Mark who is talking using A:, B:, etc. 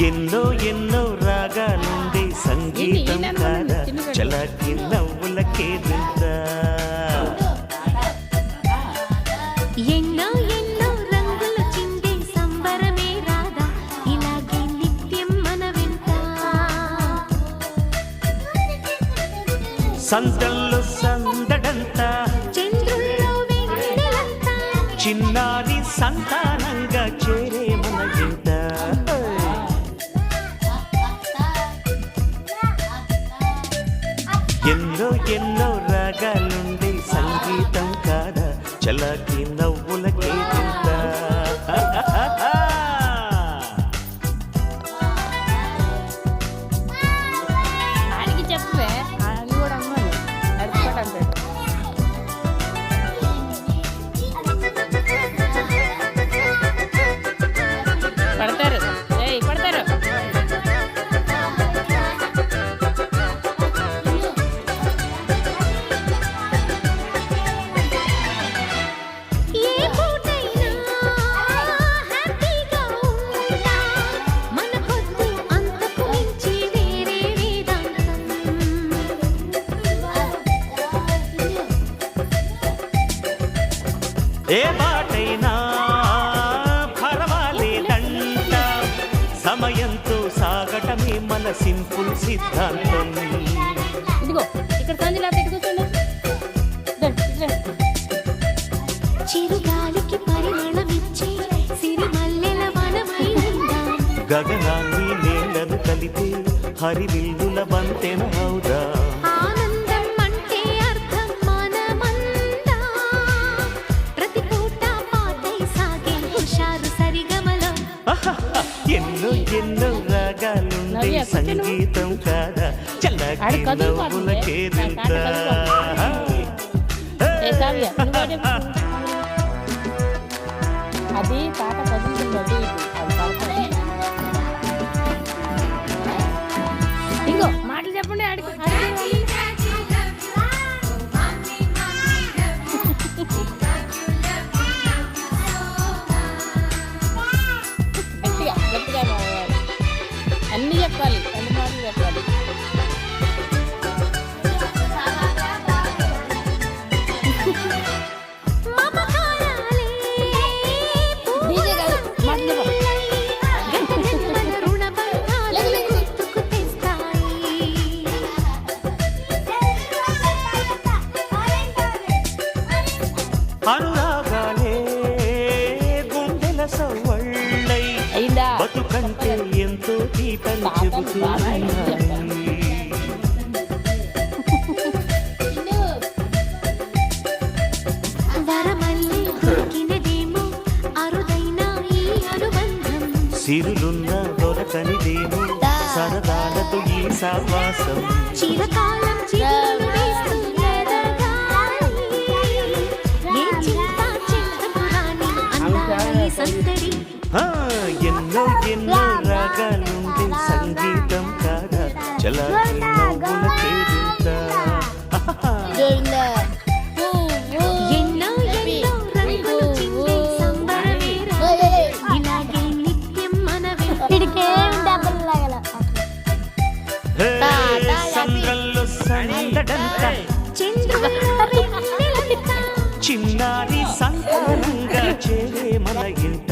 A: ఎన్నో ఎన్నో రాగాలుండే సంగీతం కాదా? చలాకి నవ్వులకే నింత
B: ఎన్నో ఎన్నో రంగులు చిందే సంబరమే రాదా ఇలాగే నిత్యం మన వెంట
A: సందల్లో సందడంతా
B: చంద్రుల్లో
A: చిన్నారి సంతానంగా ఎన్నో ఎన్నో రాగాలుండే సంగీతం కాదా? చలాకి
C: నవ్వుల
B: ఏ
A: బాటైనా పర్వాలేదంట. సమయంతో సాగటమే మన సింపుల్ సిద్ధాంతం.
C: ఇదిగో ఇక్కడ ఇద్దరు, ఇద్దరు.
B: చిరుగాలికి పరిమళమిచ్చే సిరిమల్లెల వనమై
A: గగనాన్ని నేలను కలిపే హరివిల్లుల వంతెన అవుదా?
C: నువ్వు కూడా చెప్పు. అది పాట కదులుతుంది. ఇంకో మాటలు చెప్పండి ఆడికి.
A: అనురాగాలే గుండెల సవ్వళ్ళై బతుకంటే ఎంతో
C: పాపం
A: చెబుతున్నాయి సరదాలతో ఈ సావాసం
B: చిరకాలం
A: ఎన్నో ఎన్నో రాగాలుండే సంగీతం కాదా? చలాకి వింత.
B: వెన్నెలంతా
A: చేరే మన ఇంట.